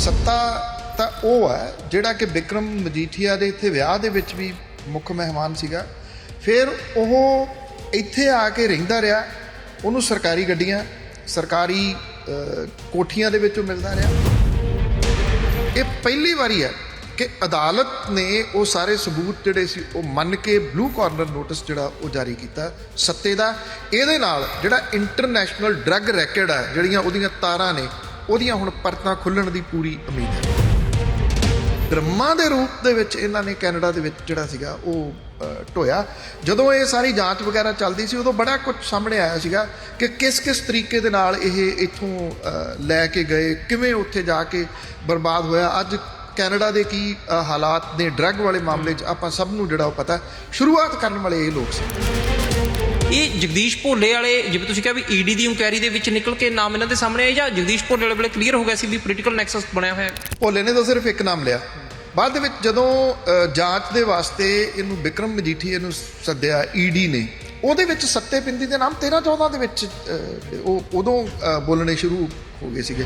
ਸੱਤਾ ਤਾਂ ਉਹ ਹੈ ਜਿਹੜਾ ਕਿ ਵਿਕਰਮ ਮਜੀਠੀਆ ਦੇ ਇੱਥੇ ਵਿਆਹ ਦੇ ਵਿੱਚ ਵੀ ਮੁੱਖ ਮਹਿਮਾਨ ਸੀਗਾ। ਫਿਰ ਉਹ ਇੱਥੇ ਆ ਕੇ ਰਹਿੰਦਾ ਰਿਹਾ। ਉਹਨੂੰ ਸਰਕਾਰੀ ਗੱਡੀਆਂ, ਸਰਕਾਰੀ ਕੋਠੀਆਂ ਦੇ ਵਿੱਚੋਂ ਮਿਲਦਾ ਰਿਹਾ। ਇਹ ਪਹਿਲੀ ਵਾਰੀ ਹੈ ਕਿ ਅਦਾਲਤ ਨੇ ਉਹ ਸਾਰੇ ਸਬੂਤ ਜਿਹੜੇ ਸੀ, ਉਹ ਮੰਨ ਕੇ ਬਲੂ ਕਾਰਨਰ ਨੋਟਿਸ ਜਿਹੜਾ ਉਹ ਜਾਰੀ ਕੀਤਾ ਸੱਤੇ ਦਾ। ਇਹਦੇ ਨਾਲ ਜਿਹੜਾ ਇੰਟਰਨੈਸ਼ਨਲ ਡਰੱਗ ਰੈਕਡ ਹੈ, ਜਿਹੜੀਆਂ ਉਹਦੀਆਂ ਤਾਰਾਂ ਨੇ ਉਹਦੀਆਂ ਹੁਣ ਪਰਤਾਂ ਖੁੱਲਣ ਦੀ ਪੂਰੀ ਉਮੀਦ ਹੈ। ਡਰਮਾਂ ਦੇ ਰੂਪ ਦੇ ਵਿੱਚ ਇਹਨਾਂ ਨੇ ਕੈਨੇਡਾ ਦੇ ਵਿੱਚ ਜਿਹੜਾ ਸੀਗਾ ਉਹ ਢੋਇਆ। ਜਦੋਂ ਇਹ ਸਾਰੀ ਜਾਂਚ ਵਗੈਰਾ ਚੱਲਦੀ ਸੀ, ਉਦੋਂ ਬੜਾ ਕੁਝ ਸਾਹਮਣੇ ਆਇਆ ਸੀਗਾ ਕਿ ਕਿਸ ਕਿਸ ਤਰੀਕੇ ਦੇ ਨਾਲ ਇਹ ਇੱਥੋਂ ਲੈ ਕੇ ਗਏ, ਕਿਵੇਂ ਉੱਥੇ ਜਾ ਕੇ ਬਰਬਾਦ ਹੋਇਆ। ਅੱਜ ਕੈਨੇਡਾ ਦੇ ਕੀ ਹਾਲਾਤ ਨੇ, ਡਰੱਗ ਵਾਲੇ ਮਾਮਲੇ 'ਚ ਆਪਾਂ ਸਭ ਨੂੰ ਜਿਹੜਾ ਉਹ ਪਤਾ ਸ਼ੁਰੂਆਤ ਕਰਨ ਵਾਲੇ ਇਹ ਲੋਕ ਸੀ। ਇਹ ਜਗਦੀਸ਼ ਭੋਲੇ ਵਾਲੇ, ਜਿਵੇਂ ਤੁਸੀਂ ਕਿਹਾ ਵੀ ਈਡੀ ਦੀ ਇਨਕੁਆਇਰੀ ਦੇ ਵਿੱਚ ਨਿਕਲ ਕੇ ਨਾਮ ਇਹਨਾਂ ਦੇ ਸਾਹਮਣੇ ਆਏ ਜਾਂ ਜਗਦੀਸ਼ ਭੋਲੇ ਵਾਲੇ ਵੇਲੇ ਕਲੀਅਰ ਹੋ ਗਿਆ ਸੀ ਵੀ ਪੋਲੀਟੀਕਲ ਨੈਕਸਸ ਬਣਿਆ ਹੋਇਆ ਹੈ? ਭੋਲੇ ਨੇ ਤਾਂ ਸਿਰਫ ਇੱਕ ਨਾਮ ਲਿਆ। ਬਾਅਦ ਦੇ ਵਿੱਚ ਜਦੋਂ ਜਾਂਚ ਦੇ ਵਾਸਤੇ ਇਹਨੂੰ ਵਿਕਰਮ ਮਜੀਠੀਏ ਨੂੰ ਸੱਦਿਆ ਈਡੀ ਨੇ, ਉਹਦੇ ਵਿੱਚ ਸੱਤੇ ਪਿੰਦੀ ਦੇ ਨਾਮ 13 14 ਦੇ ਵਿੱਚ ਉਹ ਉਦੋਂ ਬੋਲਣੇ ਸ਼ੁਰੂ ਹੋ ਗਏ ਸੀਗੇ।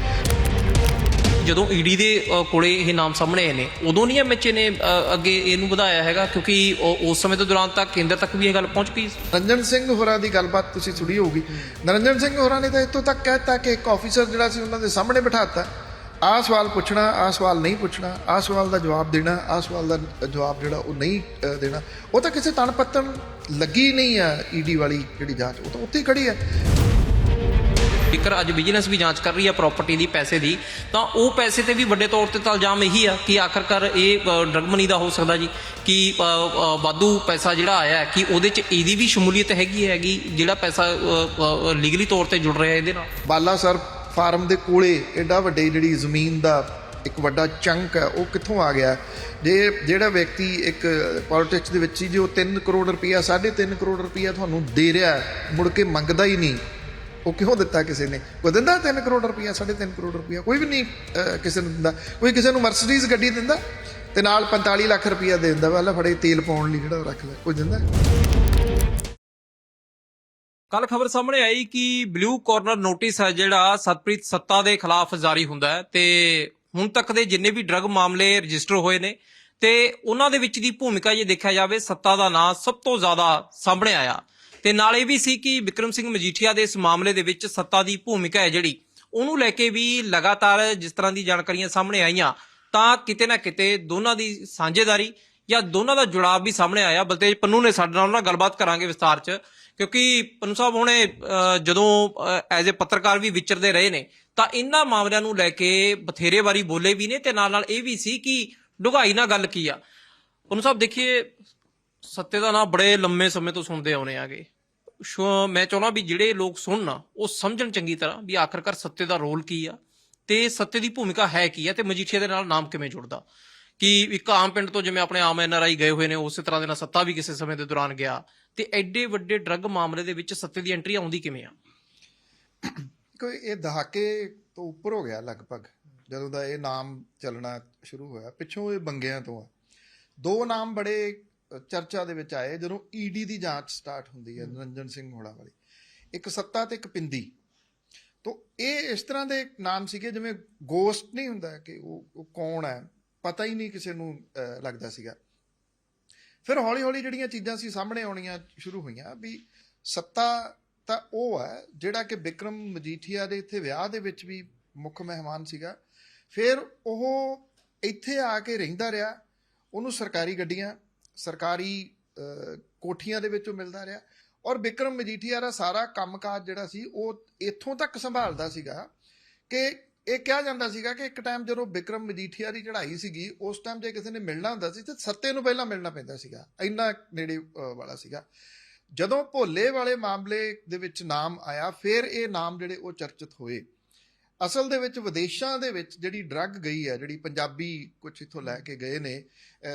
ਜਦੋਂ ਈਡੀ ਦੇ ਕੋਲੇ ਇਹ ਨਾਮ ਸਾਹਮਣੇ ਆਏ ਨੇ, ਉਦੋਂ ਨਹੀਂ ਐਮਐਚਏ ਨੇ ਅੱਗੇ ਇਹਨੂੰ ਵਧਾਇਆ ਹੈਗਾ? ਕਿਉਂਕਿ ਉਸ ਸਮੇਂ ਦੇ ਦੌਰਾਨ ਤੱਕ ਕੇਂਦਰ ਤੱਕ ਵੀ ਇਹ ਗੱਲ ਪਹੁੰਚ ਗਈ ਸੀ। ਨਰਿੰਜਨ ਸਿੰਘ ਹੋਰਾਂ ਦੀ ਗੱਲਬਾਤ ਤੁਸੀਂ ਸੁਣੀ ਹੋਊਗੀ। ਨਰਿੰਜਨ ਸਿੰਘ ਹੋਰਾਂ ਨੇ ਤਾਂ ਇੱਥੋਂ ਤੱਕ ਕਹਿਤਾ ਕਿ ਇੱਕ ਆਫੀਸਰ ਜਿਹੜਾ ਸੀ ਉਹਨਾਂ ਦੇ ਸਾਹਮਣੇ ਬਿਠਾਤਾ। ਆਹ ਸਵਾਲ ਪੁੱਛਣਾ ਆਹ ਸਵਾਲ ਨਹੀਂ ਪੁੱਛਣਾ ਆਹ ਸਵਾਲ ਦਾ ਜਵਾਬ ਦੇਣਾ ਆਹ ਸਵਾਲ ਦਾ ਜਵਾਬ ਜਿਹੜਾ ਉਹ ਨਹੀਂ ਦੇਣਾ। ਉਹ ਤਾਂ ਕਿਸੇ ਤਣ ਪੱਤਣ ਲੱਗੀ ਨਹੀਂ ਆ ਈਡੀ ਵਾਲੀ ਜਿਹੜੀ ਜਾਂਚ, ਉਹ ਤਾਂ ਉੱਥੇ ਹੀ ਖੜੀ ਹੈ। ਜੇਕਰ ਅੱਜ ਵਿਜੀਲੈਂਸ ਵੀ ਜਾਂਚ ਕਰ ਰਹੀ ਹੈ ਪ੍ਰਾਪਰਟੀ ਦੀ, ਪੈਸੇ ਦੀ, ਤਾਂ ਉਹ ਪੈਸੇ ਤੇ ਵੀ ਵੱਡੇ ਤੌਰ ਤੇ ਤਾਂ ਇਲਜ਼ਾਮ ਇਹੀ ਆ ਕਿ ਆਖਰਕਾਰ ਇਹ ਡਰਗ ਮਨੀ ਦਾ ਹੋ ਸਕਦਾ ਜੀ, ਕਿ ਵਾਧੂ ਪੈਸਾ ਜਿਹੜਾ ਆਇਆ ਕਿ ਉਹਦੇ ਚ ਇਹਦੀ ਵੀ ਸ਼ਮੂਲੀਅਤ ਹੈਗੀ ਹੈਗੀ, ਜਿਹੜਾ ਪੈਸਾ ਲੀਗਲੀ ਤੌਰ ਤੇ ਜੁੜ ਰਿਹਾ ਇਹਦੇ ਨਾਲ। ਬਾਲਾ ਸਰ, ਫਾਰਮ ਦੇ ਕੋਲੇ ਐਡਾ ਵੱਡੇ ਜਿਹੜੀ ਜ਼ਮੀਨ ਦਾ ਇੱਕ ਵੱਡਾ ਚੰਕ ਹੈ, ਉਹ ਕਿੱਥੋਂ ਆ ਗਿਆ? ਜੇ ਜਿਹੜਾ ਵਿਅਕਤੀ ਇੱਕ ਪੋਲਿਟਿਕਸ ਦੇ ਵਿੱਚ ਹੀ ਜੋ 3 ਕਰੋੜ ਰੁਪਇਆ 3.5 ਕਰੋੜ ਰੁਪਇਆ ਤੁਹਾਨੂੰ ਦੇ ਰਿਹਾ ਮੁੜ ਕੇ ਮੰਗਦਾ ਹੀ ਨਹੀਂ ਉਹ ਕਿਉਂ ਦਿੱਤਾ ਕਿਸੇ ਨੇ? ਕੋਈ ਦਿੰਦਾ 3 ਕਰੋੜ ਰੁਪਇਆ 3.5 ਕਰੋੜ ਰੁਪਇਆ ਕੋਈ ਵੀ ਨਹੀਂ ਕਿਸੇ ਨੂੰ ਦਿੰਦਾ। ਕੋਈ ਕਿਸੇ ਨੂੰ ਮਰਸੀਡੀਜ਼ ਗੱਡੀ ਦਿੰਦਾ ਤੇ ਨਾਲ 45 ਲੱਖ ਰੁਪਇਆ ਦੇ ਦਿੰਦਾ ਵਾਲਾ ਫੜੇ ਤੇਲ ਪਾਉਣ ਲਈ ਜਿਹੜਾ ਰੱਖ ਲੈ। ਕੋਈ ਦਿੰਦਾ ਕੱਲ ਖਬਰ ਸਾਹਮਣੇ ਆਈ ਕਿ ਬਲੂ ਕਾਰਨਰ ਨੋਟਿਸ ਹੈ ਜਿਹੜਾ ਸਤਪ੍ਰੀਤ ਸੱਤਾ ਦੇ ਖਿਲਾਫ ਜਾਰੀ ਹੁੰਦਾ ਹੈ ਤੇ ਹੁਣ ਤੱਕ ਦੇ ਜਿੰਨੇ ਵੀ ਡਰੱਗ ਮਾਮਲੇ ਰਜਿਸਟਰ ਹੋਏ ਨੇ ਤੇ ਉਹਨਾਂ ਦੇ ਵਿੱਚ ਦੀ ਭੂਮਿਕਾ ਜੇ ਦੇਖਿਆ ਜਾਵੇ, ਸੱਤਾ ਦਾ ਨਾਂ ਸਭ ਤੋਂ ਜ਼ਿਆਦਾ ਸਾਹਮਣੇ ਆਇਆ। ਤੇ ਨਾਲ ਇਹ ਵੀ ਸੀ ਕਿ ਵਿਕਰਮ ਸਿੰਘ ਮਜੀਠੀਆ ਦੇ ਇਸ ਮਾਮਲੇ ਦੇ ਵਿੱਚ ਸੱਤਾ ਦੀ ਭੂਮਿਕਾ ਹੈ ਜਿਹੜੀ। ਉਹਨੂੰ ਲੈ ਕੇ ਵੀ ਲਗਾਤਾਰ ਜਿਸ ਤਰ੍ਹਾਂ ਦੀ ਜਾਣਕਾਰੀਆਂ ਸਾਹਮਣੇ ਆਈਆਂ, ਤਾਂ ਕਿਤੇ ਨਾ ਕਿਤੇ ਦੋਨਾਂ ਦੀ ਸਾਂਝੇਦਾਰੀ ਜਾਂ ਦੋਨਾਂ ਦਾ ਜੁੜਾਵ ਵੀ ਸਾਹਮਣੇ ਆਇਆ। ਬਲਤੇਜ ਪੰਨੂ ਨੇ ਸਾਡੇ ਨਾਲ ਉਹਨਾਂ ਗੱਲਬਾਤ ਕਰਾਂਗੇ ਵਿਸਤਾਰ ਚ, ਕਿਉਂਕਿ ਪੰਨੂ ਸਾਹਿਬ ਹੁਣੇ ਜਦੋਂ ਐਜ਼ ਅ ਪੱਤਰਕਾਰ ਵੀ ਵਿਚਰਦੇ ਰਹੇ ਨੇ, ਤਾਂ ਇਹਨਾਂ ਮਾਮਲਿਆਂ ਨੂੰ ਲੈ ਕੇ ਬਥੇਰੇ ਵਾਰੀ ਬੋਲੇ ਵੀ ਨੇ ਤੇ ਨਾਲ ਨਾਲ ਇਹ ਵੀ ਸੀ ਕਿ ਡੁਗਾਈ ਨਾਲ ਗੱਲ ਕੀ ਆ। ਪੰਨੂ ਸਾਹਿਬ, ਦੇਖੀਏ, ਸੱਤੇ ਦਾ ਨਾਂ ਬੜੇ ਲੰਮੇ ਸਮੇਂ ਤੋਂ ਸੁਣਦੇ ਆਉਣੇ ਆਗੇ। ਸ਼ੋ ਮੈਂ ਚਾਹੁੰਦਾ ਵੀ ਜਿਹੜੇ ਲੋਕ ਸੁਣਨ ਉਹ ਸਮਝਣ ਚੰਗੀ ਤਰ੍ਹਾਂ ਵੀ ਆਖਰਕਾਰ ਸੱਤੇ ਦਾ ਰੋਲ ਕੀ ਆ ਤੇ ਸੱਤੇ ਦੀ ਭੂਮਿਕਾ ਹੈ ਕੀ ਆ ਤੇ ਮਜੀਠੀਆ ਦੇ ਨਾਲ ਨਾਮ ਕਿਵੇਂ ਜੁੜਦਾ? ਕਿ ਇੱਕ ਆਮ ਪਿੰਡ ਤੋਂ ਜਿਵੇਂ ਆਪਣੇ ਆਮ ਐਨਆਰਆਈ ਗਏ ਹੋਏ ਨੇ, ਉਸੇ ਤਰ੍ਹਾਂ ਦੇ ਨਾਲ ਸੱਤਾ ਵੀ ਕਿਸੇ ਸਮੇਂ ਦੇ ਦੌਰਾਨ ਗਿਆ ਤੇ ਐਡੇ ਵੱਡੇ ਡਰੱਗ ਮਾਮਲੇ ਦੇ ਵਿੱਚ ਸੱਤੇ ਦੀ ਐਂਟਰੀ ਆਉਂਦੀ ਕਿਵੇਂ ਆ? ਕੋਈ ਇਹ ਦਹਾਕੇ ਤੋਂ ਉੱਪਰ ਹੋ ਗਿਆ ਲਗਭਗ, ਜਦੋਂ ਦਾ ਇਹ ਨਾਮ ਚੱਲਣਾ ਸ਼ੁਰੂ ਹੋਇਆ, ਪਿੱਛੋਂ ਇਹ ਬੰਗਿਆਂ ਤੋਂ ਆ। ਦੋ ਨਾਮ ਬੜੇ ਚਰਚਾ ਦੇ ਵਿੱਚ ਆਏ ਜਦੋਂ ਈਡੀ ਦੀ ਜਾਂਚ ਸਟਾਰਟ ਹੁੰਦੀ ਹੈ ਨਰਿੰਜਨ ਸਿੰਘ ਹੋੜਾ ਵਾਲੀ। ਇੱਕ ਸੱਤਾ ਤੇ ਇੱਕ ਪਿੰਦੀ ਤੋਂ ਇਹ ਇਸ ਤਰ੍ਹਾਂ ਦੇ ਨਾਮ ਸੀਗੇ ਜਿਵੇਂ ਗੋਸਟ ਨਹੀਂ ਹੁੰਦਾ ਕਿ ਉਹ ਉਹ ਕੌਣ ਹੈ? ਪਤਾ ਹੀ ਨਹੀਂ ਕਿਸੇ ਨੂੰ ਲੱਗਦਾ ਸੀਗਾ। ਫਿਰ ਹੌਲੀ ਹੌਲੀ ਜਿਹੜੀਆਂ ਚੀਜ਼ਾਂ ਸੀ ਸਾਹਮਣੇ ਆਉਣੀਆਂ ਸ਼ੁਰੂ ਹੋਈਆਂ ਵੀ ਸੱਤਾ ਤਾਂ ਉਹ ਹੈ ਜਿਹੜਾ ਕਿ ਵਿਕਰਮ ਮਜੀਠੀਆ ਦੇ ਇੱਥੇ ਵਿਆਹ ਦੇ ਵਿੱਚ ਵੀ ਮੁੱਖ ਮਹਿਮਾਨ ਸੀਗਾ। ਫਿਰ ਉਹ ਇੱਥੇ ਆ ਕੇ ਰਹਿੰਦਾ ਰਿਹਾ ਉਹਨੂੰ ਸਰਕਾਰੀ ਗੱਡੀਆਂ ਸਰਕਾਰੀ ਕੋਠੀਆਂ ਦੇ ਵਿੱਚੋਂ ਮਿਲਦਾ ਰਿਹਾ। ਔਰ ਵਿਕਰਮ ਮਜੀਠੀਆ ਦਾ ਸਾਰਾ ਕੰਮਕਾਜ ਜਿਹੜਾ ਸੀ, ਉਹ ਇੱਥੋਂ ਤੱਕ ਸੰਭਾਲਦਾ ਸੀਗਾ ਕਿ ਇਹ ਕਿਹਾ ਜਾਂਦਾ ਸੀਗਾ ਕਿ ਇੱਕ ਟਾਈਮ ਜਦੋਂ ਵਿਕਰਮ ਮਜੀਠੀਆ ਦੀ ਚੜ੍ਹਾਈ ਸੀਗੀ, ਉਸ ਟਾਈਮ ਜੇ ਕਿਸੇ ਨੇ ਮਿਲਣਾ ਹੁੰਦਾ ਸੀ, ਤੇ ਸੱਤੇ ਨੂੰ ਪਹਿਲਾਂ ਮਿਲਣਾ ਪੈਂਦਾ ਸੀਗਾ। ਇੰਨਾ ਨੇੜੇ ਵਾਲਾ ਸੀਗਾ। ਜਦੋਂ ਭੋਲੇ ਵਾਲੇ ਮਾਮਲੇ ਦੇ ਵਿੱਚ ਨਾਮ ਆਇਆ, ਫਿਰ ਇਹ ਨਾਮ ਜਿਹੜੇ ਉਹ ਚਰਚਿਤ ਹੋਏ। ਅਸਲ ਦੇ ਵਿੱਚ ਵਿਦੇਸ਼ਾਂ ਦੇ ਵਿੱਚ ਜਿਹੜੀ ਡਰੱਗ ਗਈ ਹੈ ਜਿਹੜੀ ਪੰਜਾਬੀ ਕੁਝ ਇਥੋਂ ਲੈ ਕੇ ਗਏ ਨੇ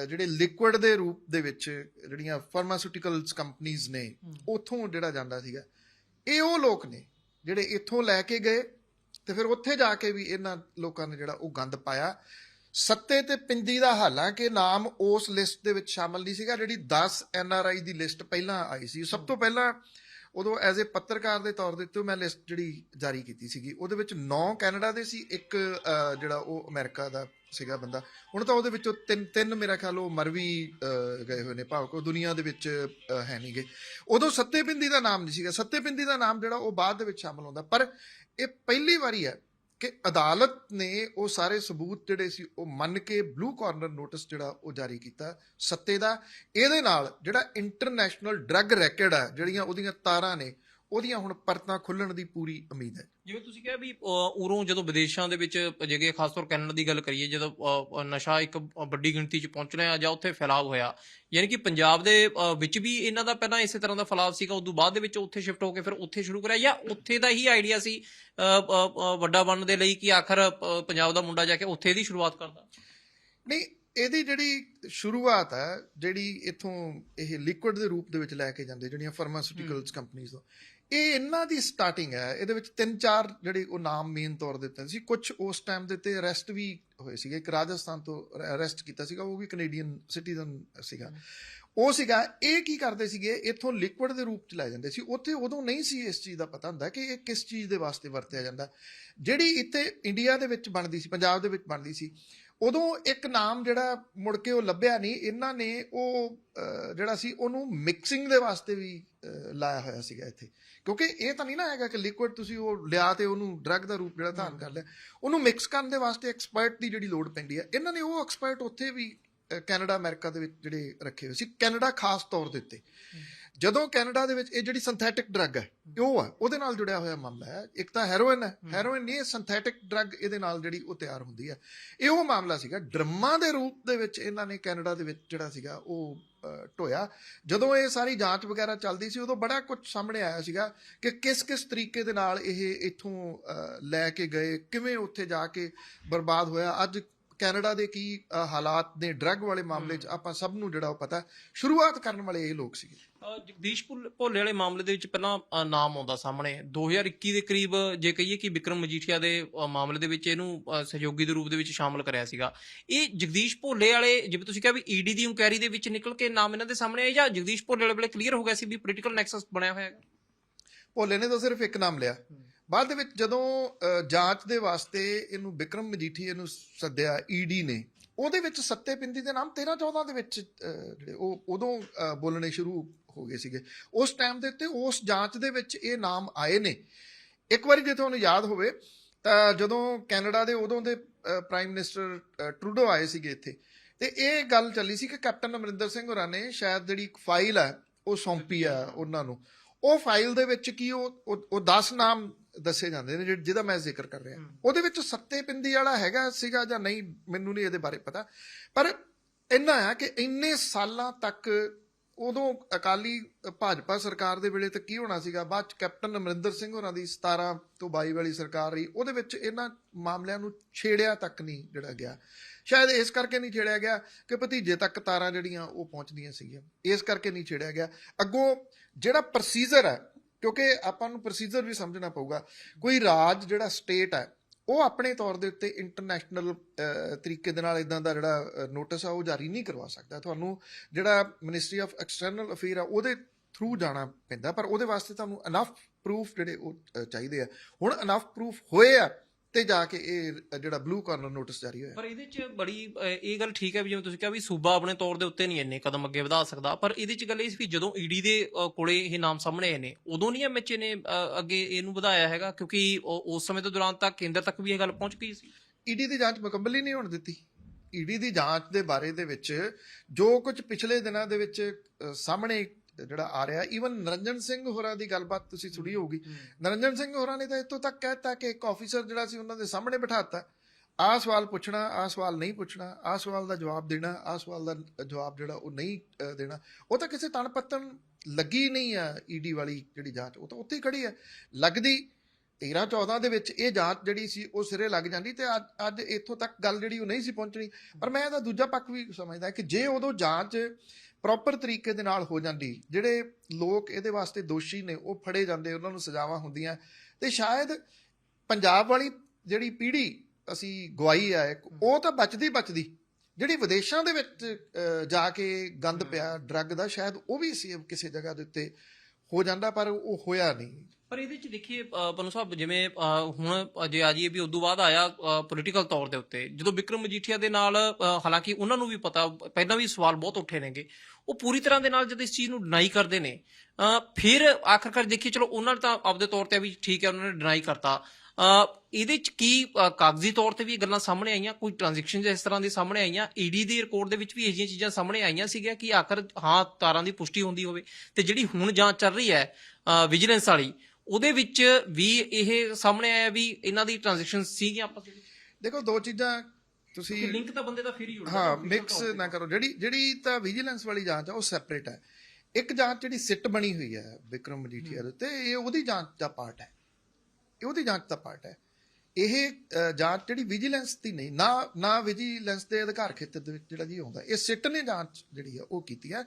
ਜਿਹੜੇ ਲਿਕੁਇਡ ਦੇ ਰੂਪ ਦੇ ਵਿੱਚ ਜਿਹੜੀਆਂ ਫਾਰਮਾਸਿਊਟੀਕਲਸ ਕੰਪਨੀਆਂ ਨੇ ਉਥੋਂ ਜਿਹੜਾ ਜਾਂਦਾ ਸੀਗਾ ਇਹ ਉਹ ਲੋਕ ਨੇ ਜਿਹੜੇ ਇੱਥੋਂ ਲੈ ਕੇ ਗਏ ਤੇ ਫਿਰ ਉੱਥੇ ਜਾ ਕੇ ਵੀ ਇਹਨਾਂ ਲੋਕਾਂ ਨੇ ਜਿਹੜਾ ਉਹ ਗੰਦ ਪਾਇਆ। ਸੱਤੇ ਤੇ ਪਿੰਦੀ ਦਾ ਹਾਲਾਂਕਿ ਨਾਮ ਉਸ ਲਿਸਟ ਦੇ ਵਿੱਚ ਸ਼ਾਮਲ ਨਹੀਂ ਸੀਗਾ ਜਿਹੜੀ 10 N R I the list ਪਹਿਲਾਂ ਆਈ ਸੀ। ਸਭ ਤੋਂ ਪਹਿਲਾਂ ਉਦੋਂ ਐਜ਼ ਅ ਪੱਤਰਕਾਰ ਦੇ ਤੌਰ ਦੇ ਉੱਤੇ ਮੈਂ ਲਿਸਟ ਜਿਹੜੀ ਜਾਰੀ ਕੀਤੀ ਸੀਗੀ ਉਹਦੇ ਵਿੱਚ 9 ਕੈਨੇਡਾ ਦੇ ਸੀ ਇੱਕ ਜਿਹੜਾ ਉਹ ਅਮਰੀਕਾ ਦਾ ਸੀਗਾ ਬੰਦਾ। ਹੁਣ ਤਾਂ ਉਹਦੇ ਵਿੱਚੋਂ ਤਿੰਨ ਤਿੰਨ ਮੇਰਾ ਖਿਆਲ ਉਹ ਮਰਵੀ ਅਹ, ਗਏ ਹੋਏ ਨੇ ਭਾਵ ਕੋ ਦੁਨੀਆ ਦੇ ਵਿੱਚ ਹੈ ਨਹੀਂ ਨਹੀਂਗੇ ਉਦੋਂ ਸੱਤੇ ਬਿੰਦੀ ਦਾ ਨਾਮ ਨਹੀਂ ਸੀਗਾ। ਸੱਤੇ ਬਿੰਦੀ ਦਾ ਨਾਮ ਜਿਹੜਾ ਉਹ ਬਾਅਦ ਦੇ ਵਿੱਚ ਸ਼ਾਮਲ ਹੁੰਦਾ। ਪਰ ਇਹ ਪਹਿਲੀ ਵਾਰੀ ਹੈ ਕਿ ਅਦਾਲਤ ਨੇ ਉਹ ਸਾਰੇ ਸਬੂਤ ਜਿਹੜੇ ਸੀ, ਉਹ ਮੰਨ ਕੇ ਬਲੂ ਕਾਰਨਰ ਨੋਟਿਸ ਜਿਹੜਾ ਉਹ ਜਾਰੀ ਕੀਤਾ, ਸੱਤੇ ਦਾ। ਇਹਦੇ ਨਾਲ ਜਿਹੜਾ ਇੰਟਰਨੈਸ਼ਨਲ ਡਰੱਗ ਰੈਕਡ ਆ, ਜਿਹੜੀਆਂ ਉਹਦੀਆਂ ਤਾਰਾਂ ਨੇ, ਉਹਦੀਆਂ ਹੁਣ ਪਰਤਾਂ ਖੁੱਲਣ ਦੀ ਪੂਰੀ ਉਮੀਦ ਹੈ। ਜਿਵੇਂ ਤੁਸੀਂ ਕਿਹਾ ਵੀ ਉਰੋਂ ਜਦੋਂ ਵਿਦੇਸ਼ਾਂ ਦੇ ਵਿੱਚ ਜਗੇ ਖਾਸ ਤੌਰ ਕੈਨੇਡਾ ਦੀ ਗੱਲ ਕਰੀਏ ਜਦੋਂ ਨਸ਼ਾ ਇੱਕ ਵੱਡੀ ਗਿਣਤੀ 'ਚ ਪਹੁੰਚਣਾ ਜਾਂ ਉੱਥੇ ਫੈਲਾਅ ਹੋਇਆ ਯਾਨੀ ਕਿ ਪੰਜਾਬ ਦੇ ਵਿੱਚ ਵੀ ਇਹਨਾਂ ਦਾ ਪਹਿਲਾਂ ਇਸੇ ਤਰ੍ਹਾਂ ਦਾ ਫੈਲਾਅ ਸੀਗਾ ਉਦੋਂ ਬਾਅਦ ਦੇ ਵਿੱਚ ਉੱਥੇ ਸ਼ਿਫਟ ਹੋ ਕੇ ਫਿਰ ਉੱਥੇ ਸ਼ੁਰੂ ਕਰਿਆ ਜਾਂ ਉੱਥੇ ਦਾ ਹੀ ਆਈਡੀਆ ਸੀ ਵੱਡਾ ਬਣਨ ਦੇ ਲਈ ਕਿ ਆਖਰ ਪੰਜਾਬ ਦਾ ਮੁੰਡਾ ਜਾ ਕੇ ਉੱਥੇ ਦੀ ਸ਼ੁਰੂਆਤ ਕਰਦਾ? ਨਹੀਂ ਇਹਦੀ ਜਿਹੜੀ ਸ਼ੁਰੂਆਤ ਹੈ ਜਿਹੜੀ ਇਥੋਂ ਇਹ ਲਿਕੁਇਡ ਦੇ ਰੂਪ ਦੇ ਵਿੱਚ ਲੈ ਕੇ ਜਾਂਦੇ ਜਿਹੜੀਆਂ ਫਾਰਮਾਸਿਊਟੀਕਲਸ ਕੰਪਨੀਆਂ ਤੋਂ ਇਹ ਇਹਨਾਂ ਦੀ ਸਟਾਰਟਿੰਗ ਹੈ। ਇਹਦੇ ਵਿੱਚ ਤਿੰਨ ਚਾਰ ਜਿਹੜੇ ਉਹ ਨਾਮ ਮੇਨ ਤੌਰ ਦੇ ਉੱਤੇ ਸੀ। ਕੁਝ ਉਸ ਟਾਈਮ ਦੇ ਉੱਤੇ ਅਰੈਸਟ ਵੀ ਹੋਏ ਸੀਗੇ। ਇੱਕ ਰਾਜਸਥਾਨ ਤੋਂ ਅਰੈਸਟ ਕੀਤਾ ਸੀਗਾ। ਉਹ ਵੀ ਕੈਨੇਡੀਅਨ ਸਿਟੀਜ਼ਨ ਸੀਗਾ। ਉਹ ਸੀਗਾ ਇਹ ਕੀ ਕਰਦੇ ਸੀਗੇ? ਇੱਥੋਂ ਲਿਕੁਇਡ ਦੇ ਰੂਪ ਚ ਲੈ ਜਾਂਦੇ ਸੀ। ਉੱਥੇ ਉਦੋਂ ਨਹੀਂ ਸੀ ਇਸ ਚੀਜ਼ ਦਾ ਪਤਾ ਹੁੰਦਾ ਕਿ ਇਹ ਕਿਸ ਚੀਜ਼ ਦੇ ਵਾਸਤੇ ਵਰਤਿਆ ਜਾਂਦਾ। ਜਿਹੜੀ ਇੱਥੇ ਇੰਡੀਆ ਦੇ ਵਿੱਚ ਬਣਦੀ ਸੀ ਪੰਜਾਬ ਦੇ ਵਿੱਚ ਬਣਦੀ ਸੀ ਉਦੋਂ ਇੱਕ ਨਾਮ ਜਿਹੜਾ ਮੁੜ ਕੇ ਉਹ ਲੱਭਿਆ ਨਹੀਂ, ਇਹਨਾਂ ਨੇ ਉਹ ਜਿਹੜਾ ਸੀ ਉਹਨੂੰ ਮਿਕਸਿੰਗ ਦੇ ਵਾਸਤੇ ਵੀ ਲਾਇਆ ਹੋਇਆ ਸੀਗਾ ਇੱਥੇ। ਕਿਉਂਕਿ ਇਹ ਤਾਂ ਨਹੀਂ ਨਾ ਹੈਗਾ ਕਿ ਲਿਕੁਇਡ ਤੁਸੀਂ ਉਹ ਲਿਆ ਤੇ ਉਹਨੂੰ ਡਰੱਗ ਦਾ ਰੂਪ ਜਿਹੜਾ ਧਾਰਨ ਕਰ ਲਿਆ। ਉਹਨੂੰ ਮਿਕਸ ਕਰਨ ਦੇ ਵਾਸਤੇ ਐਕਸਪਰਟ ਦੀ ਜਿਹੜੀ ਲੋੜ ਪੈਂਦੀ ਹੈ ਇਹਨਾਂ ਨੇ ਉਹ ਐਕਸਪਰਟ ਉੱਥੇ ਵੀ ਕੈਨੇਡਾ, ਅਮਰੀਕਾ ਦੇ ਵਿੱਚ ਜਿਹੜੇ ਰੱਖੇ ਹੋਏ ਸੀ। ਕੈਨੇਡਾ ਖਾਸ ਤੌਰ ਦੇ ਉੱਤੇ। ਜਦੋਂ ਕੈਨੇਡਾ ਦੇ ਵਿੱਚ ਇਹ ਜਿਹੜੀ ਸਿੰਥੈਟਿਕ ਡਰੱਗ ਹੈ ਇਹ ਉਹ ਹੈ ਉਹਦੇ ਨਾਲ ਜੁੜਿਆ ਹੋਇਆ ਮਾਮਲਾ ਹੈ। ਇੱਕ ਤਾਂ ਹੈਰੋਇਨ ਹੈ। ਹੈਰੋਇਨ ਨਹੀਂ ਸਿੰਥੈਟਿਕ ਡਰੱਗ ਇਹਦੇ ਨਾਲ ਜਿਹੜੀ ਉਹ ਤਿਆਰ ਹੁੰਦੀ ਹੈ। ਇਹ ਉਹ ਮਾਮਲਾ ਸੀਗਾ ਡਰਮਾਂ ਦੇ ਰੂਪ ਦੇ ਵਿੱਚ ਇਹਨਾਂ ਨੇ ਕੈਨੇਡਾ ਦੇ ਵਿੱਚ ਜਿਹੜਾ ਸੀਗਾ ਉਹ ਢੋਇਆ। ਜਦੋਂ ਇਹ ਸਾਰੀ ਜਾਂਚ ਵਗੈਰਾ ਚੱਲਦੀ ਸੀ ਉਦੋਂ ਬੜਾ ਕੁਝ ਸਾਹਮਣੇ ਆਇਆ ਸੀਗਾ ਕਿ ਕਿਸ ਕਿਸ ਤਰੀਕੇ ਦੇ ਨਾਲ ਇਹ ਇੱਥੋਂ ਲੈ ਕੇ ਗਏ ਕਿਵੇਂ ਉੱਥੇ ਜਾ ਕੇ ਬਰਬਾਦ ਹੋਇਆ। ਅੱਜ ਕੈਨੇਡਾ ਦੇ ਕੀ ਹਾਲਾਤ ਨੇ ਡਰੱਗ ਵਾਲੇ ਮਾਮਲੇ 'ਚ ਆਪਾਂ ਸਭ ਨੂੰ ਜਿਹੜਾ ਉਹ ਪਤਾ ਸ਼ੁਰੂਆਤ ਕਰਨ ਵਾਲੇ ਇਹ ਲੋਕ ਸੀਗੇ। ਜਗਦੀਸ਼ ਭੁੱਲ- ਵਾਲੇ ਮਾਮਲੇ ਦੇ ਵਿੱਚ ਪਹਿਲਾਂ ਨਾਮ ਆਉਂਦਾ ਸਾਹਮਣੇ। 2021 ਦੇ ਕਰੀਬ ਜੇ ਕਹੀਏ ਕਿ ਵਿਕਰਮ ਮਜੀਠੀਆ ਦੇ ਮਾਮਲੇ ਦੇ ਵਿੱਚ ਇਹਨੂੰ ਸਹਿਯੋਗੀ ਦੇ ਰੂਪ ਦੇ ਵਿੱਚ ਸ਼ਾਮਲ ਕਰਿਆ ਸੀਗਾ। ਇਹ ਜਗਦੀਸ਼ ਭੋਲੇ ਵਾਲੇ ਜਿਵੇਂ ਤੁਸੀਂ ਕਿਹਾ ਵੀ ਈਡੀ ਦੀ ਇਨਕੁਆਇਰੀ ਦੇ ਵਿੱਚ ਨਿਕਲ ਕੇ ਨਾਮ ਇਹਨਾਂ ਦੇ ਸਾਹਮਣੇ ਜਾਂ ਜਗਦੀਸ਼ ਭੋਲੇ ਵਾਲੇ ਵੇਲੇ ਕਲੀਅਰ ਹੋ ਗਿਆ ਸੀ ਵੀ ਪੋਲੀਟੀਕਲ ਨੈਕਸਸ ਬਣਿਆ ਹੋਇਆ ਹੈਗਾ? ਭੋਲੇ ਨੇ ਤਾਂ ਸਿਰਫ ਇੱਕ ਨਾਮ ਲਿਆ। ਬਾਅਦ ਦੇ ਵਿੱਚ ਜਦੋਂ ਜਾਂਚ ਦੇ ਵਾਸਤੇ ਇਹਨੂੰ ਵਿਕਰਮ ਮਜੀਠੀਏ ਨੂੰ ਸੱਦਿਆ ਈਡੀ ਨੇ, ਉਹਦੇ ਵਿੱਚ ਸੱਤੇ ਪਿੰਦੀ ਦੇ ਨਾਮ 13 14 ਦੇ ਵਿੱਚ ਜਿਹੜੇ ਉਹ ਉਦੋਂ ਬੋਲਣੇ ਸ਼ੁਰੂ ਹੋ ਗਏ ਸੀਗੇ। ਉਸ ਟਾਈਮ ਦੇ ਉੱਤੇ ਉਸ ਜਾਂਚ ਦੇ ਵਿੱਚ ਇਹ ਨਾਮ ਆਏ ਨੇ। ਇੱਕ ਵਾਰੀ ਜੇ ਤੁਹਾਨੂੰ ਯਾਦ ਹੋਵੇ, ਤਾਂ ਜਦੋਂ ਕੈਨੇਡਾ ਦੇ ਉਦੋਂ ਦੇ ਪ੍ਰਾਈਮ ਮਿਨਿਸਟਰ ਟਰੂਡੋ ਆਏ ਸੀਗੇ ਇੱਥੇ, ਤੇ ਇਹ ਗੱਲ ਚੱਲੀ ਸੀ ਕਿ ਕੈਪਟਨ ਅਮਰਿੰਦਰ ਸਿੰਘ ਹੋਰਾਂ ਨੇ ਸ਼ਾਇਦ ਜਿਹੜੀ ਇੱਕ ਫਾਈਲ ਹੈ ਉਹ ਸੌਂਪੀ ਆ ਉਹਨਾਂ ਨੂੰ। ਉਹ ਫਾਈਲ ਦੇ ਵਿੱਚ ਕੀ ਉਹ, ਉਹ- ਉਹ 10 ਨਾਮ ਦੱਸੇ ਜਾਂਦੇ ਨੇ ਜਿਹੜ- ਜਿਹਦਾ ਮੈਂ ਜ਼ਿਕਰ ਕਰ ਰਿਹਾ। ਉਹਦੇ ਵਿੱਚ ਸੱਤੇ ਪਿੰਦੀ ਵਾਲਾ ਹੈਗਾ ਸੀਗਾ ਜਾਂ ਨਹੀਂ ਮੈਨੂੰ ਨਹੀਂ ਇਹਦੇ ਬਾਰੇ ਪਤਾ। ਪਰ ਇੰਨਾ ਆ ਕਿ ਇੰਨੇ ਸਾਲਾਂ ਤੱਕ ਉਦੋਂ ਅਕਾਲੀ ਭਾਜਪਾ ਸਰਕਾਰ ਦੇ ਵੇਲੇ ਤੇ ਕੀ ਹੋਣਾ ਸੀਗਾ ਬਾਅਦ ਚ ਕੈਪਟਨ ਅਮਰਿੰਦਰ ਸਿੰਘ ਹੋਰਾਂ ਦੀ 17 ਤੋਂ 22 ਵਾਲੀ ਸਰਕਾਰ ਰਹੀ ਉਹਦੇ ਵਿੱਚ ਇਹਨਾਂ ਮਾਮਲਿਆਂ ਨੂੰ ਛੇੜਿਆ ਤੱਕ ਨਹੀਂ ਜਿਹੜਾ ਗਿਆ। ਸ਼ਾਇਦ ਇਸ ਕਰਕੇ ਨਹੀਂ ਛੇੜਿਆ ਗਿਆ ਕਿ ਭਤੀਜੇ ਤੱਕ ਤਾਰਾਂ ਜਿਹੜੀਆਂ ਉਹ ਪਹੁੰਚਦੀਆਂ ਸੀਗੀਆਂ। ਇਸ ਕਰਕੇ ਨਹੀਂ ਛੇੜਿਆ ਗਿਆ। ਅੱਗੋਂ ਜਿਹੜਾ ਪ੍ਰੋਸੀਜਰ ਹੈ ਕਿਉਂਕਿ ਆਪਾਂ ਨੂੰ ਪ੍ਰੋਸੀਜਰ ਵੀ ਸਮਝਣਾ ਪਊਗਾ। ਕੋਈ ਰਾਜ ਜਿਹੜਾ ਸਟੇਟ ਹੈ, ਉਹ ਆਪਣੇ ਤੌਰ ਦੇ ਉੱਤੇ ਇੰਟਰਨੈਸ਼ਨਲ ਤਰੀਕੇ ਦੇ ਨਾਲ ਇਦਾਂ ਦਾ ਜਿਹੜਾ ਨੋਟਿਸ ਆ, ਉਹ ਜਾਰੀ ਨਹੀਂ ਕਰਵਾ ਸਕਦਾ। ਤੁਹਾਨੂੰ ਜਿਹੜਾ ਮਿਨਿਸਟਰੀ ਆਫ ਐਕਸਟਰਨਲ ਅਫੇਅਰ ਆ, ਉਹਦੇ ਥਰੂ ਜਾਣਾ ਪੈਂਦਾ, ਪਰ ਉਹਦੇ ਵਾਸਤੇ ਤੁਹਾਨੂੰ ਅਨਫ ਪ੍ਰੂਫ ਜਿਹੜੇ ਉਹ ਚਾਹੀਦੇ ਆ। ਹੁਣ ਅਨਫ ਪ੍ਰੂਫ ਹੋਏ ਆ ਤੇ ਜਾ ਕੇ ਇਹ ਜਿਹੜਾ ਬਲੂ ਕਾਰਨਰ ਨੋਟਿਸ ਜਾਰੀ ਹੋਇਆ। ਪਰ ਇਹਦੇ 'ਚ ਬੜੀ ਇਹ ਗੱਲ ਠੀਕ ਹੈ ਵੀ ਜਿਵੇਂ ਤੁਸੀਂ ਕਿਹਾ ਵੀ ਸੂਬਾ ਆਪਣੇ ਤੌਰ ਦੇ ਉੱਤੇ ਨਹੀਂ ਇੰਨੇ ਕਦਮ ਅੱਗੇ ਵਧਾ ਸਕਦਾ ਪਰ ਇਹਦੇ 'ਚ ਗੱਲ ਇਹ ਸੀ ਵੀ ਜਦੋਂ ਈਡੀ ਦੇ ਅ, ਕੋਲੇ ਇਹ ਨਾਮ ਸਾਹਮਣੇ ਆਏ ਨੇ ਉਦੋਂ ਨਹੀਂ ਐਮਐਚਏ ਨੇ ਅ, ਅੱਗੇ ਇਹਨੂੰ ਵਧਾਇਆ ਹੈਗਾ ਕਿਉਂਕਿ ਉਹ- ਉਸ ਸਮੇਂ ਦੇ ਦੌਰਾਨ ਤੱਕ ਕੇਂਦਰ ਤੱਕ ਵੀ ਇਹ ਗੱਲ ਪਹੁੰਚ ਗਈ ਸੀ। ਈਡੀ ਦੀ ਜਾਂਚ ਮੁਕੰਮਲ ਹੀ ਨਹੀਂ ਹੋਣ ਦਿੱਤੀ। ਈਡੀ ਦੀ ਜਾਂਚ ਦੇ ਬਾਰੇ ਦੇ ਵਿੱਚ ਜੋ ਕੁਝ ਪਿਛਲੇ ਦਿਨਾਂ ਦੇ ਵਿੱਚ ਅ, ਸਾਹਮਣੇ ਜਿਹੜਾ ਆ ਰਿਹਾ ਈਵਨ ਨਰਿੰਜਨ ਸਿੰਘ ਹੋਰਾਂ ਦੀ ਗੱਲਬਾਤ ਤੁਸੀਂ ਸੁਣੀ ਹੋਊਗੀ। ਨਰਿੰਜਨ ਸਿੰਘ ਹੋਰਾਂ ਨੇ ਤਾਂ ਇੱਥੋਂ ਤੱਕ ਕਹਿਤਾ ਕਿ ਇੱਕ ਆਫੀਸਰ ਜਿਹੜਾ ਸੀ ਉਹਨਾਂ ਦੇ ਸਾਹਮਣੇ ਬਿਠਾਤਾ। ਆਹ ਸਵਾਲ ਪੁੱਛਣਾ ਆਹ ਸਵਾਲ ਨਹੀਂ ਪੁੱਛਣਾ ਆਹ ਸਵਾਲ ਦਾ ਜਵਾਬ ਦੇਣਾ ਆਹ ਸਵਾਲ ਦਾ ਜਵਾਬ ਜਿਹੜਾ ਉਹ ਨਹੀਂ ਦੇਣਾ। ਉਹ ਤਾਂ ਕਿਸੇ ਤਣ ਪੱਤਣ ਲੱਗੀ ਨਹੀਂ ਆ ਈਡੀ ਵਾਲੀ ਜਿਹੜੀ ਜਾਂਚ ਉਹ ਤਾਂ ਉੱਥੇ ਹੀ ਖੜੀ ਹੈ ਲੱਗਦੀ 13 14 ਦੇ ਵਿੱਚ ਇਹ ਜਾਂਚ ਜਿਹੜੀ ਸੀ ਉਹ ਸਿਰੇ ਲੱਗ ਜਾਂਦੀ ਤੇ ਅੱਜ ਅੱਜ ਇੱਥੋਂ ਤੱਕ ਗੱਲ ਜਿਹੜੀ ਉਹ ਨਹੀਂ ਸੀ ਪਹੁੰਚਣੀ। ਪਰ ਮੈਂ ਇਹਦਾ ਦੂਜਾ ਪੱਖ ਵੀ ਸਮਝਦਾ ਕਿ ਜੇ ਉਦੋਂ ਜਾਂਚ ਪ੍ਰੋਪਰ ਤਰੀਕੇ ਦੇ ਨਾਲ ਹੋ ਜਾਂਦੀ। ਜਿਹੜੇ ਲੋਕ ਇਹਦੇ ਵਾਸਤੇ ਦੋਸ਼ੀ ਨੇ ਉਹ ਫੜੇ ਜਾਂਦੇ ਉਹਨਾਂ ਨੂੰ ਸਜ਼ਾਵਾਂ ਹੁੰਦੀਆਂ। ਤੇ ਸ਼ਾਇਦ ਪੰਜਾਬ ਵਾਲੀ ਜਿਹੜੀ ਪੀੜ੍ਹੀ ਅਸੀਂ ਗਵਾਈ ਆ ਉਹ ਤਾਂ ਬਚਦੀ ਬਚਦੀ। ਜਿਹੜੀ ਵਿਦੇਸ਼ਾਂ ਦੇ ਵਿੱਚ ਜਾ ਕੇ ਗੰਦ ਪਿਆ ਡਰੱਗ ਦਾ ਸ਼ਾਇਦ ਉਹ ਵੀ ਸੀ ਕਿਸੇ ਜਗ੍ਹਾ ਦੇ ਉੱਤੇ ਹੋ ਜਾਂਦਾ ਪਰ ਉਹ ਹੋਇਆ ਨਹੀਂ। ਪਰ ਇਹਦੇ ਚ ਦੇਖੀਏ ਅ, ਪਨੂ ਸਾਹਿਬ ਜਿਵੇਂ ਹੁਣ ਜੇ ਆ ਜਾਈਏ ਵੀ ਉਦੋਂ ਬਾਅਦ ਆਇਆ ਪੋਲੀਟੀਕਲ ਤੌਰ ਦੇ ਉੱਤੇ ਜਦੋਂ ਵਿਕਰਮ ਮਜੀਠੀਆ ਦੇ ਨਾਲ ਹਾਲਾਂਕਿ ਉਹਨਾਂ ਨੂੰ ਵੀ ਪਤਾ ਪਹਿਲਾਂ ਵੀ ਸਵਾਲ ਬਹੁਤ ਉੱਠੇ ਨੇਗੇ ਉਹ ਪੂਰੀ ਤਰ੍ਹਾਂ ਦੇ ਨਾਲ ਜਦ ਇਸ ਚੀਜ਼ ਨੂੰ ਡਿਨਾਈ ਕਰਦੇ ਨੇ ਫਿਰ ਆਖਰਕਾਰ ਦੇਖੀਏ ਚਲੋ ਉਹਨਾਂ ਨੇ ਤਾਂ ਆਪਦੇ ਤੌਰ ਤੇ ਵੀ ਠੀਕ ਹੈ ਉਹਨਾਂ ਨੇ ਡਿਨਾਈ ਕਰਤਾ ਇਹਦੇ ਚ ਕੀ ਕਾਗਜ਼ੀ ਤੌਰ ਤੇ ਵੀ ਇਹ ਗੱਲਾਂ ਸਾਹਮਣੇ ਆਈਆਂ ਕੋਈ ਟ੍ਰਾਂਜੈਕਸ਼ਨ ਇਸ ਤਰ੍ਹਾਂ ਦੀ ਸਾਹਮਣੇ ਆਈਆਂ ਈਡੀ ਦੀ ਰਿਪੋਰਟ ਦੇ ਵਿੱਚ ਵੀ ਇਹ ਜਿਹੀਆਂ ਚੀਜ਼ਾਂ ਸਾਹਮਣੇ ਆਈਆਂ ਸੀਗੀਆਂ ਕਿ ਆਖਰ ਹਾਂ ਤਾਰਾਂ ਦੀ ਪੁਸ਼ਟੀ ਹੁੰਦੀ ਹੋਵੇ ਤੇ ਜਿਹੜੀ ਹੁਣ ਜਾਂਚ ਚੱਲ ਰਹੀ ਹੈ ਵਿਜੀਲੈਂਸ ਵਾਲੀ ਉਹਦੇ ਵਿੱਚ ਵੀ ਇਹ ਸਾਹਮਣੇ ਆਇਆ ਵੀ ਇਹਨਾਂ ਦੀ ਟ੍ਰਾਂਜੈਕਸ਼ਨ ਸੀਗੀਆਂ ਆਪਸ ਵਿੱਚ ਦੇਖੋ ਦੋ ਚੀਜ਼ਾਂ ਤੁਸੀਂ ਲਿੰਕ ਤਾਂ ਬੰਦੇ ਦਾ ਫਿਰ ਹੀ ਜੁੜਦਾ ਹਾਂ ਮਿਕਸ। ਨਾ ਕਰੋ। ਜਿਹੜੀ ਜਿਹੜੀ ਤਾਂ ਵਿਜੀਲੈਂਸ ਵਾਲੀ ਜਾਂਚ ਆ ਉਹ ਸੈਪਰੇਟ ਹੈ ਇੱਕ ਜਾਂਚ ਜਿਹੜੀ ਸਿੱਟ ਬਣੀ ਹੋਈ ਹੈ ਵਿਕਰਮ ਮਜੀਠੀਆ ਦੇ ਤੇ ਇਹ ਉਹਦੀ ਜਾਂਚ ਦਾ ਪਾਰਟ ਹੈ। ਇਹ ਉਹਦੀ ਜਾਂਚ ਦਾ ਪਾਰਟ ਹੈ। ਇਹ ਜਾਂਚ ਜਿਹੜੀ ਵਿਜੀਲੈਂਸ ਦੀ ਨਹੀਂ ਨਾ ਨਾ ਵਿਜੀਲੈਂਸ ਦੇ ਅਧਿਕਾਰ ਖੇਤਰ ਦੇ ਵਿੱਚ ਜਿਹੜਾ ਜੀ ਆਉਂਦਾ ਇਹ ਸਿੱਟ ਨੇ ਜਾਂਚ ਜਿਹੜੀ ਆ ਉਹ ਕੀਤੀ ਹੈ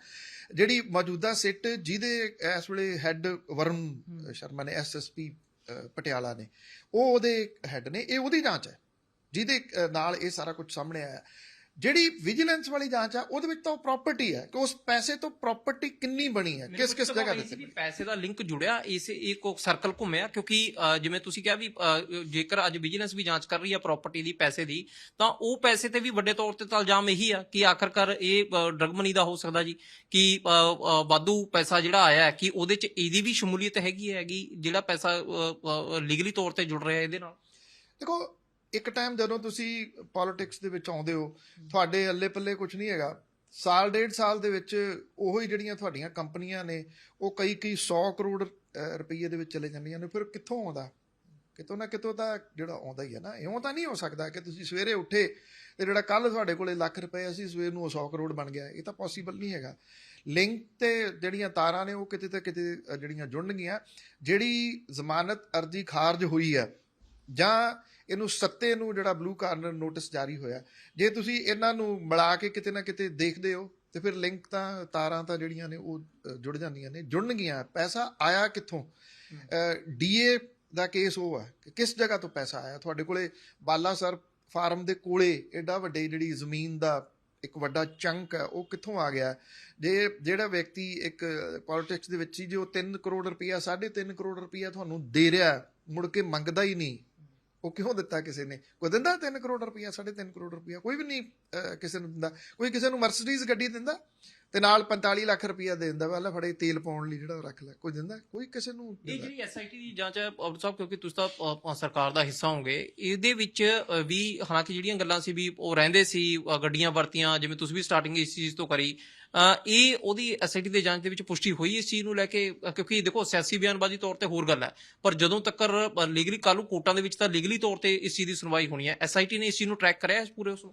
ਜਿਹੜੀ ਮੌਜੂਦਾ ਸਿੱਟ ਜਿਹਦੇ ਇਸ ਵੇਲੇ ਹੈੱਡ ਵਰੁਣ ਸ਼ਰਮਾ ਨੇ ਐਸਐਸਪੀ ਪਟਿਆਲਾ ਨੇ ਉਹ ਉਹਦੇ ਹੈੱਡ ਨੇ ਇਹ ਉਹਦੀ ਜਾਂਚ ਹੈ। ਜਿਹਦੇ ਨਾਲ ਇਹ ਸਾਰਾ ਕੁਝ ਸਾਹਮਣੇ ਆਇਆ। ਜਿਹੜੀ ਵਿਜੀਲੈਂਸ ਵਾਲੀ ਜਾਂਚ ਆ ਉਹਦੇ ਵਿੱਚ ਤਾਂ ਉਹ ਪ੍ਰਾਪਰਟੀ ਹੈ ਕਿ ਉਸ ਪੈਸੇ ਤੋਂ ਪ੍ਰਾਪਰਟੀ ਕਿੰਨੀ ਬਣੀ ਹੈ ਕਿਸ ਕਿਸ ਜਗ੍ਹਾ ਤੇ ਪੈਸੇ ਦਾ ਲਿੰਕ ਜੁੜਿਆ ਇਸ ਇੱਕ ਸਰਕਲ ਘੁੰਮਿਆ ਕਿਉਂਕਿ ਜਿਵੇਂ ਤੁਸੀਂ ਕਿਹਾ ਵੀ ਜੇਕਰ ਅੱਜ ਵਿਜੀਲੈਂਸ ਵੀ ਜਾਂਚ ਕਰ ਰਹੀ ਹੈ ਪ੍ਰਾਪਰਟੀ ਦੀ ਪੈਸੇ ਦੀ ਤਾਂ ਉਹ ਪੈਸੇ ਤੇ ਵੀ ਵੱਡੇ ਤੌਰ ਤੇ ਤਾਂ ਇਲਜ਼ਾਮ ਇਹੀ ਆ ਕਿ ਆਖਰਕਾਰ ਇਹ ਡਰਗ ਮਨੀ ਦਾ ਹੋ ਸਕਦਾ ਜੀ ਕਿ ਵਾਧੂ ਪੈਸਾ ਜਿਹੜਾ ਆਇਆ ਹੈ ਕਿ ਉਹਦੇ ਚ ਇਹਦੀ ਵੀ ਸ਼ਮੂਲੀਅਤ ਹੈਗੀ ਹੈਗੀ ਜਿਹੜਾ ਪੈਸਾ ਲੀਗਲੀ ਤੌਰ ਤੇ ਜੁੜ ਰਿਹਾ ਇਹਦੇ ਨਾਲ। ਦੇਖੋ ਇੱਕ ਟਾਈਮ ਜਦੋਂ ਤੁਸੀਂ ਪੋਲਿਟਿਕਸ ਦੇ ਵਿੱਚ ਆਉਂਦੇ ਹੋ ਤੁਹਾਡੇ ਅੱਲੇ ਪੱਲੇ ਕੁਝ ਨਹੀਂ ਹੈਗਾ। ਸਾਲ ਡੇਢ ਸਾਲ ਦੇ ਵਿੱਚ ਉਹੋ ਹੀ ਜਿਹੜੀਆਂ ਤੁਹਾਡੀਆਂ ਕੰਪਨੀਆਂ ਨੇ ਉਹ ਕਈ ਕਈ 100 ਕਰੋੜ ਅਹ, ਰੁਪਈਏ ਦੇ ਵਿੱਚ ਚਲੇ ਜਾਂਦੀਆਂ ਨੇ। ਫਿਰ ਕਿੱਥੋਂ ਆਉਂਦਾ? ਕਿਤੋਂ ਨਾ ਕਿਤੋਂ ਤਾਂ ਜਿਹੜਾ ਆਉਂਦਾ ਹੀ ਹੈ ਨਾ। ਇਉਂ ਤਾਂ ਨਹੀਂ ਹੋ ਸਕਦਾ ਕਿ ਤੁਸੀਂ ਸਵੇਰੇ ਉੱਠੇ ਤੇ ਜਿਹੜਾ ਕੱਲ ਤੁਹਾਡੇ ਕੋਲੇ ਲੱਖ ਰੁਪਏ ਅਸੀਂ ਸਵੇਰ ਨੂੰ ਉਹ 100 ਕਰੋੜ ਬਣ ਗਿਆ। ਇਹ ਤਾਂ ਪੋਸੀਬਲ ਨਹੀਂ ਹੈਗਾ। ਲਿੰਕ ਤੇ ਜਿਹੜੀਆਂ ਤਾਰਾਂ ਨੇ ਉਹ ਕਿਤੇ ਤੇ ਕਿਤੇ ਜਿਹੜੀਆਂ ਜੁੜਨਗੀਆਂ। ਜਿਹੜੀ ਜ਼ਮਾਨਤ ਅਰਜ਼ੀ ਖਾਰਜ ਹੋਈ ਹੈ ਜਾਂ ਇਹਨੂੰ ਸੱਤੇ ਨੂੰ ਜਿਹੜਾ ਬਲੂ ਕਾਰਨਰ ਨੋਟਿਸ ਜਾਰੀ ਹੋਇਆ ਜੇ ਤੁਸੀਂ ਇਹਨਾਂ ਨੂੰ ਮਿਲਾ ਕੇ ਕਿਤੇ ਨਾ ਕਿਤੇ ਦੇਖਦੇ ਹੋ ਤੇ ਫਿਰ ਲਿੰਕ ਤਾਂ ਤਾਰਾਂ ਤਾਂ ਜਿਹੜੀਆਂ ਨੇ ਉਹ ਜੁੜ ਜਾਂਦੀਆਂ ਨੇ ਜੁੜਨਗੀਆਂ। ਪੈਸਾ ਆਇਆ ਕਿੱਥੋਂ? ਡੀਏ ਦਾ ਕੇਸ ਉਹ ਹੈ ਕਿ ਕਿਸ ਜਗ੍ਹਾ ਤੋਂ ਪੈਸਾ ਆਇਆ? ਤੁਹਾਡੇ ਕੋਲੇ ਬਾਲਾਸਰ ਫਾਰਮ ਦੇ ਕੋਲੇ ਐਡਾ ਵੱਡੇ ਜਿਹੜੀ ਜ਼ਮੀਨ ਦਾ ਇੱਕ ਵੱਡਾ ਚੰਕ ਹੈ ਉਹ ਕਿੱਥੋਂ ਆ ਗਿਆ? ਜੇ ਜਿਹੜਾ ਵਿਅਕਤੀ ਇੱਕ ਪੋਲਿਟਿਕਸ ਦੇ ਵਿੱਚ ਹੀ ਜੋ 3 ਕਰੋੜ ਰੁਪਇਆ 3.5 ਕਰੋੜ ਰੁਪਇਆ ਤੁਹਾਨੂੰ ਦੇ ਰਿਹਾ ਮੁੜ ਕੇ ਮੰਗਦਾ ਹੀ ਨਹੀਂ। ਉਹ ਕਿਉਂ ਦਿੱਤਾ ਕਿਸੇ ਨੇ? ਕੋਈ ਦਿੰਦਾ 3 ਕਰੋੜ ਰੁਪਇਆ 3.5 ਕਰੋੜ ਰੁਪਇਆ ਕੋਈ ਵੀ ਨਹੀਂ ਅਹ, ਕਿਸੇ ਨੂੰ ਦਿੰਦਾ। ਕੋਈ ਕਿਸੇ ਨੂੰ ਮਰਸੀਡੀਜ਼ ਗੱਡੀ ਦਿੰਦਾ? ਤੇ ਨਾਲ 45 ਲੱਖ ਰੁਪਇਆ ਦੇ ਦਿੰਦਾ ਵਾਲਾ ਫੜੇ ਤੇਲ ਪਾਉਣ ਲਈ ਜਿਹੜਾ ਰੱਖ ਲੈ ਕੋਈ ਦਿੰਦਾ? ਕੋਈ ਕਿਸੇ ਨੂੰ ਇਹ ਜਿਹੜੀ ਐਸਆਈਟੀ ਦੀ ਜਾਂਚ ਹੈ ਅਬਦੁਲ ਸਾਹਿਬ ਕਿਉਂਕਿ ਤੁਸੀਂ ਤਾਂ ਸਰਕਾਰ ਦਾ ਹਿੱਸਾ ਹੋਗੇ ਇਹਦੇ ਵਿੱਚ ਵੀ ਹਾਲਾਂਕਿ ਜਿਹੜੀਆਂ ਗੱਲਾਂ ਸੀ ਵੀ ਉਹ ਰਹਿੰਦੇ ਸੀ ਗੱਡੀਆਂ ਵਰਤੀਆਂ ਜਿਵੇਂ ਤੁਸੀਂ ਵੀ ਸਟਾਰਟਿੰਗ ਇਸ ਚੀਜ਼ ਤੋਂ ਕਰੀ ਇਹ ਉਹਦੀ ਐਸਆਈਟੀ ਦੇ ਜਾਂਚ ਦੇ ਵਿੱਚ ਪੁਸ਼ਟੀ ਹੋਈ ਇਸ ਚੀਜ਼ ਨੂੰ ਲੈ ਕੇ ਕਿਉਂਕਿ ਦੇਖੋ ਸਿਆਸੀ ਬਿਆਨਬਾਜ਼ੀ ਤੌਰ ਤੇ ਹੋਰ ਗੱਲ ਹੈ ਪਰ ਜਦੋਂ ਤੱਕ ਲੀਗਲੀ ਕਾਲੂ ਕੋਰਟਾਂ ਦੇ ਵਿੱਚ ਤਾਂ ਲੀਗਲੀ ਤੌਰ ਤੇ ਇਸ ਚੀਜ਼ ਦੀ ਸੁਣਵਾਈ ਹੋਣੀ ਹੈ ਐਸਆਈਟੀ ਨੇ ਇਸ ਚੀਜ਼ ਨੂੰ ਟਰੈਕ ਕਰਿਆ ਇਸ ਪੂਰੇ ਉਸ ਨੂੰ?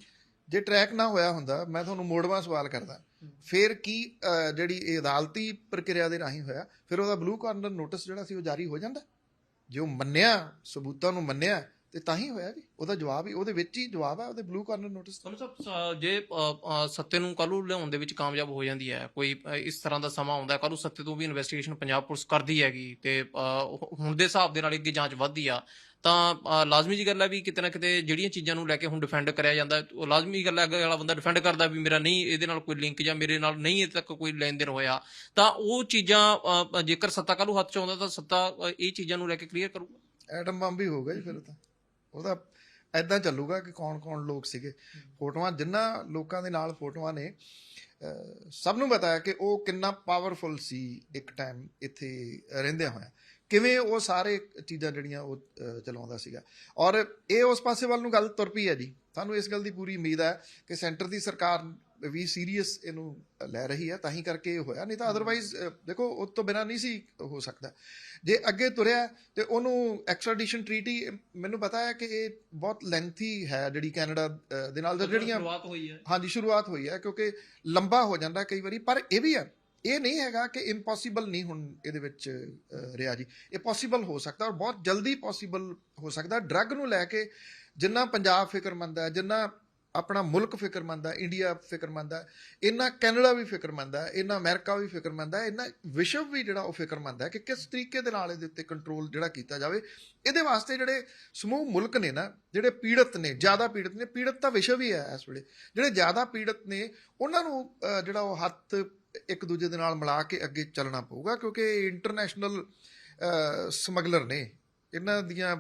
ਜੇ ਟਰੈਕ ਨਾ ਹੋਇਆ ਹੁੰਦਾ, ਮੈਂ ਤੁਹਾਨੂੰ ਮੋੜਵਾ ਸਵਾਲ ਕਰਦਾ। ਫਿਰ ਕੀ ਜਿਹੜੀ ਇਹ ਅਦਾਲਤੀ ਪ੍ਰਕਿਰਿਆ ਦੇ ਰਾਹੀਂ ਹੋਇਆ, ਫਿਰ ਉਹਦਾ ਬਲੂ ਕਾਰਨਰ ਨੋਟਿਸ ਜਿਹੜਾ ਸੀ ਉਹ ਜਾਰੀ ਹੋ ਜਾਂਦਾ? ਜੇ ਉਹ ਮੰਨਿਆ, ਸਬੂਤਾਂ ਨੂੰ ਮੰਨਿਆ, ਤੇ ਤਾਂ ਹੀ ਹੋਇਆ ਵੀ ਉਹਦਾ ਜਵਾਬ ਹੀ, ਉਹਦੇ ਵਿੱਚ ਹੀ ਜਵਾਬ ਹੈ ਉਹਦੇ ਬਲੂ ਕਾਰਨਰ ਨੋਟਿਸ ਤੁਹਾਨੂੰ ਸਭ ਜੇ ਸੱਤੇ ਨੂੰ ਕੱਲੂ ਲਿਆਉਣ ਦੇ ਵਿੱਚ ਕਾਮਯਾਬ ਹੋ ਜਾਂਦੀ ਹੈ, ਕੋਈ ਇਸ ਤਰ੍ਹਾਂ ਦਾ ਸਮਾਂ ਆਉਂਦਾ ਕੱਲੂ ਸੱਤੇ ਤੋਂ ਵੀ ਇਨਵੈਸਟੀਗੇਸ਼ਨ ਪੰਜਾਬ ਪੁਲਿਸ ਕਰਦੀ ਹੈਗੀ, ਤੇ ਹੁਣ ਦੇ ਹਿਸਾਬ ਦੇ ਨਾਲ ਅੱਗੇ ਜਾਂਚ ਵੱਧਦੀ ਆ ਤਾਂ ਲਾਜ਼ਮੀ ਜੀ ਗੱਲ ਹੈ ਵੀ ਕਿਤੇ ਨਾ ਕਿਤੇ ਜਿਹੜੀਆਂ ਚੀਜ਼ਾਂ ਨੂੰ ਲੈ ਕੇ ਹੁਣ ਡਿਫੈਂਡ ਕਰਿਆ ਜਾਂਦਾ, ਉਹ ਲਾਜ਼ਮੀ ਗੱਲ ਹੈ ਅੱਗੇ ਵਾਲਾ ਬੰਦਾ ਡਿਫੈਂਡ ਕਰਦਾ ਵੀ ਮੇਰਾ ਨਹੀਂ, ਇਹਦੇ ਨਾਲ ਕੋਈ ਲਿੰਕ ਜਾਂ ਮੇਰੇ ਨਾਲ ਨਹੀਂ ਅਜੇ ਤੱਕ ਕੋਈ ਲੈਣ ਦੇਣ ਹੋਇਆ, ਤਾਂ ਉਹ ਚੀਜ਼ਾਂ ਜੇਕਰ ਸੱਤਾ ਕੱਲੂ ਹੱਥ ਚ ਆਉਂਦਾ ਤਾਂ ਸੱਤਾ ਇਹ ਚੀਜ਼ਾਂ ਨੂੰ ਲੈ ਕੇ ਕਲੀਅਰ ਕਰੂਗਾ। ਐਟਮ ਬੰਬ ਹੀ ਹੋਊਗਾ ਜੀ ਫਿਰ ਤਾਂ। ਉਹਦਾ ਐਦਾਂ ਚੱਲੂਗਾ ਕਿ ਕੌਣ ਕੌਣ ਲੋਕ ਸੀਗੇ। ਫੋਟੋਆਂ ਜਿੰਨਾ ਲੋਕਾਂ ਦੇ ਨਾਲ ਫੋਟੋਆਂ ਨੇ ਸਭ ਨੂੰ ਪਤਾ ਹੈ ਕਿ ਉਹ ਕਿੰਨਾ ਪਾਵਰਫੁਲ ਸੀ ਇੱਕ ਟਾਈਮ ਇੱਥੇ ਰਹਿੰਦਿਆਂ ਹੋਇਆ। ਕਿਵੇਂ ਉਹ ਸਾਰੇ ਚੀਜ਼ਾਂ ਜਿਹੜੀਆਂ ਉਹ ਚਲਾਉਂਦਾ ਸੀਗਾ। ਔਰ ਇਹ ਉਸ ਪਾਸੇ ਵੱਲ ਨੂੰ ਗੱਲ ਤੁਰ ਪਈ ਹੈ ਜੀ। ਸਾਨੂੰ ਇਸ ਗੱਲ ਦੀ ਪੂਰੀ ਉਮੀਦ ਹੈ ਕਿ ਸੈਂਟਰ ਦੀ ਸਰਕਾਰ ਵੀ ਸੀਰੀਅਸ ਇਹਨੂੰ ਲੈ ਰਹੀ ਹੈ ਤਾਂ ਹੀ ਕਰਕੇ ਇਹ ਹੋਇਆ। ਨਹੀਂ ਤਾਂ ਅਦਰਵਾਈਜ਼ ਦੇਖੋ ਉਸ ਤੋਂ ਬਿਨਾ ਨਹੀਂ ਸੀ ਹੋ ਸਕਦਾ। ਜੇ ਅੱਗੇ ਤੁਰਿਆ ਤੇ ਉਹਨੂੰ ਐਕਸਟ੍ਰੈਡੀਸ਼ਨ ਟ੍ਰੀਟੀ ਮੈਨੂੰ ਪਤਾ ਹੈ ਕਿ ਇਹ ਬਹੁਤ ਲੈਂਥੀ ਹੈ ਜਿਹੜੀ ਕੈਨੇਡਾ ਦੇ ਨਾਲ ਜਿਹੜੀਆਂ ਸ਼ੁਰੂਆਤ ਹੋਈ ਹੈ। ਹਾਂਜੀ ਸ਼ੁਰੂਆਤ ਹੋਈ ਹੈ ਕਿਉਂਕਿ ਲੰਬਾ ਹੋ ਜਾਂਦਾ ਕਈ ਵਾਰੀ ਪਰ ਇਹ ਵੀ ਹੈ ਇਹ ਨਹੀਂ ਹੈਗਾ ਕਿ ਇੰਪੋਸੀਬਲ ਨਹੀਂ ਹੁਣ ਇਹਦੇ ਵਿੱਚ ਰਿਹਾ ਜੀ। ਇਹ ਪੋਸੀਬਲ ਹੋ ਸਕਦਾ ਔਰ ਬਹੁਤ ਜਲਦੀ ਪੋਸੀਬਲ ਹੋ ਸਕਦਾ। ਡਰੱਗ ਨੂੰ ਲੈ ਕੇ ਜਿੰਨਾ ਪੰਜਾਬ ਫਿਕਰਮੰਦ ਹੈ, ਜਿੰਨਾ ਆਪਣਾ ਮੁਲਕ ਫਿਕਰਮੰਦ ਹੈ ਇੰਡੀਆ ਫਿਕਰਮੰਦ ਹੈ ਇਹਨਾਂ ਕੈਨੇਡਾ ਵੀ ਫਿਕਰਮੰਦ ਹੈ ਇਹਨਾਂ ਅਮਰੀਕਾ ਵੀ ਫਿਕਰਮੰਦ ਹੈ ਇਹਨਾਂ ਵਿਸ਼ਵ ਵੀ ਜਿਹੜਾ ਉਹ ਫਿਕਰਮੰਦ ਹੈ ਕਿ ਕਿਸ ਤਰੀਕੇ ਦੇ ਨਾਲ ਇਹਦੇ ਉੱਤੇ ਕੰਟਰੋਲ ਜਿਹੜਾ ਕੀਤਾ ਜਾਵੇ। ਇਹਦੇ ਵਾਸਤੇ ਜਿਹੜੇ ਸਮੂਹ ਮੁਲਕ ਨੇ ਨਾ, ਜਿਹੜੇ ਪੀੜਤ ਨੇ, ਜ਼ਿਆਦਾ ਪੀੜਤ ਨੇ, ਪੀੜਤ ਤਾਂ ਵਿਸ਼ਵ ਹੀ ਹੈ ਇਸ ਵੇਲੇ। ਜਿਹੜੇ ਜ਼ਿਆਦਾ ਪੀੜਤ ਨੇ, ਉਹਨਾਂ ਨੂੰ ਜਿਹੜਾ ਉਹ ਹੱਥ ਇੱਕ ਦੂਜੇ ਦੇ ਨਾਲ ਮਿਲਾ ਕੇ ਅੱਗੇ ਚੱਲਣਾ ਪਊਗਾ ਕਿਉਂਕਿ ਇੰਟਰਨੈਸ਼ਨਲ ਸਮਗਲਰ ਨੇ। ਇਹਨਾਂ ਦੀਆਂ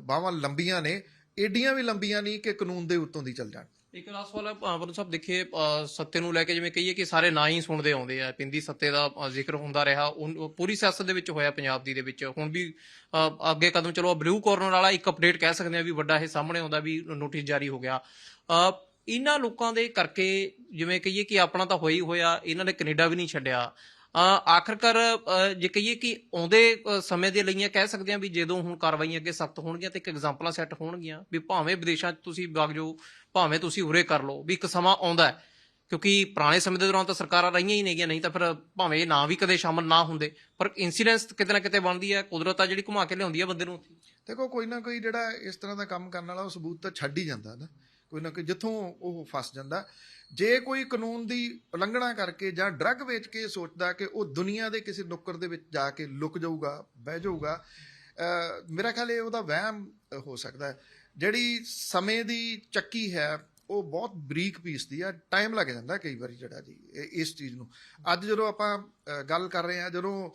ਬਾਹਾਂ ਲੰਬੀਆਂ ਨੇ। ਏਡੀਆਂ ਵੀ ਲੰਬੀਆਂ ਨਹੀਂ ਕਿ ਕਾਨੂੰਨ ਦੇ ਉੱਤੋਂ ਦੀ ਚੱਲ ਜਾਣ। ਇੱਕ ਲਾਸਟ ਵਾਲਾ ਪਰਨ ਸਾਹਿਬ, ਦੇਖੀਏ ਸੱਤੇ ਨੂੰ ਲੈ ਕੇ ਜਿਵੇਂ ਕਹੀਏ ਕਿ ਸਾਰੇ ਨਾਂ ਹੀ ਸੁਣਦੇ ਆਉਂਦੇ ਆ। ਪਿੰਦੀ ਸੱਤੇ ਦਾ ਜ਼ਿਕਰ ਹੁੰਦਾ ਰਿਹਾ। ਪੂਰੀ ਸਿਆਸਤ ਦੇ ਵਿੱਚ ਹੋਇਆ ਪੰਜਾਬ ਦੀ ਦੇ ਵਿੱਚ। ਹੁਣ ਵੀ ਅੱਗੇ ਕਦਮ ਚਲੋ ਬਲੂ ਕਾਰਨਰ ਵਾਲਾ ਇੱਕ ਅਪਡੇਟ ਕਹਿ ਸਕਦੇ ਆ ਵੀ ਵੱਡਾ ਇਹ ਸਾਹਮਣੇ ਆਉਂਦਾ ਵੀ ਨੋਟਿਸ ਜਾਰੀ ਹੋ ਗਿਆ। ਇਹਨਾਂ ਲੋਕਾਂ ਦੇ ਕਰਕੇ ਜਿਵੇਂ ਕਹੀਏ ਕਿ ਆਪਣਾ ਤਾਂ ਹੋਈ ਹੋਇਆ, ਇਹਨਾਂ ਨੇ ਕੈਨੇਡਾ ਵੀ ਨਹੀਂ ਛੱਡਿਆ। ਆਖਰਕਾਰ ਜੇ ਕਹੀਏ ਕਿ ਆਉਂਦੇ ਸਮੇਂ ਦੇ ਲਈਆਂ ਕਹਿ ਸਕਦੇ ਆ ਵੀ ਜਦੋਂ ਹੁਣ ਕਾਰਵਾਈਆਂ ਅੱਗੇ ਸਖਤ ਹੋਣਗੀਆਂ ਤੇ ਇੱਕ ਐਗਜ਼ਾਮਪਲਾਂ ਸੈੱਟ ਹੋਣਗੀਆਂ ਵੀ ਭਾਵੇਂ ਵਿਦੇਸ਼ਾਂ 'ਚ ਤੁਸੀਂ ਵਗ ਜਾਓ ਭਾਵੇਂ ਤੁਸੀਂ ਉਰੇ ਕਰ ਲਓ, ਵੀ ਇੱਕ ਸਮਾਂ ਆਉਂਦਾ ਹੈ। ਕਿਉਂਕਿ ਪੁਰਾਣੇ ਸਮੇਂ ਦੇ ਦੌਰਾਨ ਤਾਂ ਸਰਕਾਰਾਂ ਰਹੀਆਂ ਹੀ ਨੇਗੀਆਂ ਨਹੀਂ ਤਾਂ ਫਿਰ ਭਾਵੇਂ ਇਹ ਨਾਂ ਵੀ ਕਦੇ ਸ਼ਾਮਲ ਨਾ ਹੁੰਦੇ। ਪਰ ਇਨਸੀਡੈਂਸ ਕਿਤੇ ਨਾ ਕਿਤੇ ਬਣਦੀ ਹੈ, ਕੁਦਰਤ ਆ ਜਿਹੜੀ ਘੁਮਾ ਕੇ ਲਿਆਉਂਦੀ ਹੈ ਬੰਦੇ ਨੂੰ ਦੇਖੋ, ਕੋਈ ਨਾ ਕੋਈ ਜਿਹੜਾ ਇਸ ਤਰ੍ਹਾਂ ਦਾ ਕੰਮ ਕਰਨ ਵਾਲਾ ਉਹ ਸਬੂਤ ਤਾਂ ਛੱਡ ਹੀ ਜਾਂਦਾ ਨਾ। ਕੋਈ ਨਾ ਕੋਈ ਜਿੱਥੋਂ ਉਹ ਫਸ ਜਾਂਦਾ। ਜੇ ਕੋਈ ਕਾਨੂੰਨ ਦੀ ਉਲੰਘਣਾ ਕਰਕੇ ਜਾਂ ਡਰੱਗ ਵੇਚ ਕੇ ਸੋਚਦਾ ਕਿ ਉਹ ਦੁਨੀਆ ਦੇ ਕਿਸੇ ਨੁੱਕਰ ਦੇ ਵਿੱਚ ਜਾ ਕੇ ਲੁਕ ਜਾਊਗਾ, ਬਹਿ ਜਾਊਗਾ ਮੇਰਾ ਖਿਆਲ ਇਹ ਉਹਦਾ ਵਹਿਮ ਹੋ ਸਕਦਾ ਹੈ। ਜਿਹੜੀ ਸਮੇਂ ਦੀ ਚੱਕੀ ਹੈ, ਉਹ ਬਹੁਤ ਬਰੀਕ ਪੀਸ ਦੀ ਆ ਟਾਈਮ ਲੱਗ ਜਾਂਦਾ ਕਈ ਵਾਰੀ ਜਿਹੜਾ ਜੀ ਇਸ ਚੀਜ਼ ਨੂੰ। ਅੱਜ ਜਦੋਂ ਆਪਾਂ ਗੱਲ ਕਰ ਰਹੇ ਹਾਂ, ਜਦੋਂ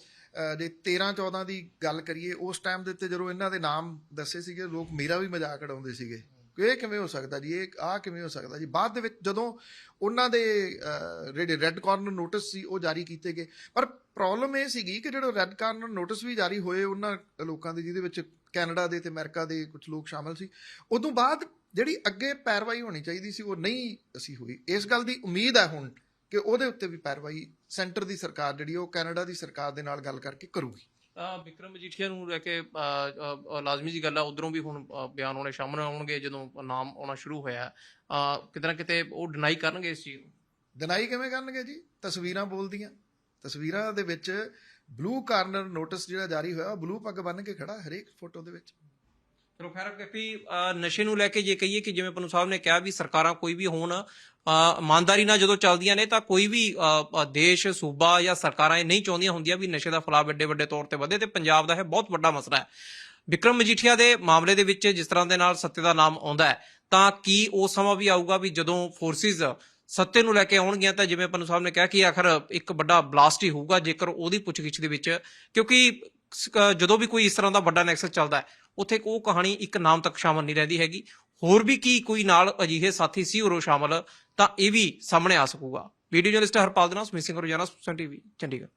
ਜੇ 13 14 ਦੀ ਗੱਲ ਕਰੀਏ, ਉਸ ਟਾਈਮ ਦੇ ਉੱਤੇ ਜਦੋਂ ਇਹਨਾਂ ਦੇ ਨਾਮ ਦੱਸੇ ਸੀਗੇ, ਲੋਕ ਮੇਰਾ ਵੀ ਮਜ਼ਾਕ ਉਡਾਉਂਦੇ ਸੀਗੇ। ਇਹ ਕਿਵੇਂ ਹੋ ਸਕਦਾ ਜੀ? ਇਹ ਆ ਕਿਵੇਂ ਹੋ ਸਕਦਾ ਜੀ? ਬਾਅਦ ਦੇ ਵਿੱਚ ਜਦੋਂ ਉਹਨਾਂ ਦੇ ਜਿਹੜੇ ਰੈੱਡ ਕਾਰਨਰ ਨੋਟਿਸ ਸੀ, ਉਹ ਜਾਰੀ ਕੀਤੇ ਗਏ। ਪਰ ਪ੍ਰੋਬਲਮ ਇਹ ਸੀਗੀ ਕਿ ਜਿਹੜੇ ਰੈੱਡ ਕਾਰਨਰ ਨੋਟਿਸ ਵੀ ਜਾਰੀ ਹੋਏ ਉਹਨਾਂ ਲੋਕਾਂ ਦੇ, ਜਿਹਦੇ ਵਿੱਚ ਕੈਨੇਡਾ ਦੇ ਤੇ ਅਮਰੀਕਾ ਦੇ ਕੁਝ ਲੋਕ ਸ਼ਾਮਲ ਸੀ, ਉਦੋਂ ਬਾਅਦ ਜਿਹੜੀ ਅੱਗੇ ਪੈਰਵਾਈ ਹੋਣੀ ਚਾਹੀਦੀ ਸੀ, ਉਹ ਨਹੀਂ ਅਸੀਂ ਹੋਈ। ਇਸ ਗੱਲ ਦੀ ਉਮੀਦ ਹੈ ਹੁਣ ਕਿ ਉਹਦੇ ਉੱਤੇ ਵੀ ਪੈਰਵਾਈ ਸੈਂਟਰ ਦੀ ਸਰਕਾਰ ਜਿਹੜੀ ਉਹ ਕੈਨੇਡਾ ਦੀ ਸਰਕਾਰ ਦੇ ਨਾਲ ਗੱਲ ਕਰਕੇ ਕਰੂਗੀ। ਵਿਕਰਮ ਮਜੀਠੀਆ ਨੂੰ ਲੈ ਕੇ ਲਾਜ਼ਮੀ ਜੀ ਗੱਲ ਆ ਉਧਰੋਂ ਵੀ ਹੁਣ ਬਿਆਨ ਆਉਣੇ ਸਾਹਮਣੇ ਆਉਣਗੇ ਜਦੋਂ ਨਾਮ ਆਉਣਾ ਸ਼ੁਰੂ ਹੋਇਆ। ਅ, ਕਿਤੇ ਨਾ ਕਿਤੇ ਉਹ ਡਿਨਾਈ ਕਰਨਗੇ ਇਸ ਚੀਜ਼ ਨੂੰ। ਡਿਨਾਈ ਕਿਵੇਂ ਕਰਨਗੇ ਜੀ? ਤਸਵੀਰਾਂ ਬੋਲਦੀਆਂ। ਤਸਵੀਰਾਂ ਦੇ ਵਿੱਚ ਬਲੂ ਕਾਰਨਰ ਨੋਟਿਸ ਜਿਹੜਾ ਜਾਰੀ ਹੋਇਆ ਬਲੂ ਪੱਗ ਬੰਨ ਕੇ ਖੜਾ ਹਰੇਕ ਫੋਟੋ ਦੇ ਵਿੱਚ। ਚਲੋ ਖੈਰ ਨਸ਼ੇ ਨੂੰ ਲੈ ਕੇ ਜੇ ਕਹੀਏ ਕਿ ਜਿਵੇਂ ਪਨੂ ਸਾਹਿਬ ਨੇ ਕਿਹਾ ਵੀ ਸਰਕਾਰਾਂ ਕੋਈ ਵੀ ਹੋਣ ਇਮਾਨਦਾਰੀ ਨਾਲ ਜਦੋਂ ਚੱਲਦੀਆਂ ਨੇ ਤਾਂ ਕੋਈ ਵੀ ਦੇਸ਼, ਸੂਬਾ ਜਾਂ ਸਰਕਾਰਾਂ ਇਹ ਨਹੀਂ ਚਾਹੁੰਦੀਆਂ ਹੁੰਦੀਆਂ ਵੀ ਨਸ਼ੇ ਦਾ ਫੈਲਾਅ ਵੱਡੇ ਵੱਡੇ ਤੌਰ ਤੇ ਵਧੇ ਤੇ ਪੰਜਾਬ ਦਾ ਇਹ ਬਹੁਤ ਵੱਡਾ ਮਸਲਾ ਹੈ। ਵਿਕਰਮ ਮਜੀਠੀਆ ਦੇ ਮਾਮਲੇ ਦੇ ਵਿੱਚ ਜਿਸ ਤਰ੍ਹਾਂ ਦੇ ਨਾਲ ਸੱਤੇ ਦਾ ਨਾਮ ਆਉਂਦਾ ਹੈ, ਤਾਂ ਕੀ ਉਹ ਸਮਾਂ ਵੀ ਆਊਗਾ ਵੀ ਜਦੋਂ ਫੋਰਸਿਸ ਸੱਤੇ ਨੂੰ ਲੈ ਕੇ ਆਉਣਗੀਆਂ ਤਾਂ ਜਿਵੇਂ ਪਨੂ ਸਾਹਿਬ ਨੇ ਕਿਹਾ ਕਿ ਆਖਰ ਇੱਕ ਵੱਡਾ ਬਲਾਸਟ ਹੀ ਹੋਊਗਾ ਜੇਕਰ ਉਹਦੀ ਪੁੱਛਗਿੱਛ ਦੇ ਵਿੱਚ, ਕਿਉਂਕਿ ਜਦੋਂ ਵੀ ਕੋਈ ਇਸ ਤਰ੍ਹਾਂ ਦਾ ਵੱਡਾ ਨੈਕਸਸ ਚੱਲਦਾ ਹੈ ਉੱਥੇ ਉਹ ਕਹਾਣੀ ਇੱਕ ਨਾਮ ਤੱਕ ਸ਼ਾਮਲ ਨਹੀਂ ਰਹਿੰਦੀ ਹੈਗੀ। ਹੋਰ ਵੀ ਕੀ ਕੋਈ ਨਾਲ ਅਜਿਹੇ ਸਾਥੀ ਸੀ ਉਰੋ ਸ਼ਾਮਲ, ਤਾਂ ਇਹ ਵੀ ਸਾਹਮਣੇ ਆ ਸਕੂਗਾ। ਵੀਡੀਓ ਜਰਨਲਿਸਟ ਹਰਪਾਲ ਦੇ ਨਾਲ ਸਮਿਸਿੰਗ ਰੋਜ਼ਾਨਾ ਸੁਨ ਟੀਵੀ, ਚੰਡੀਗੜ੍ਹ।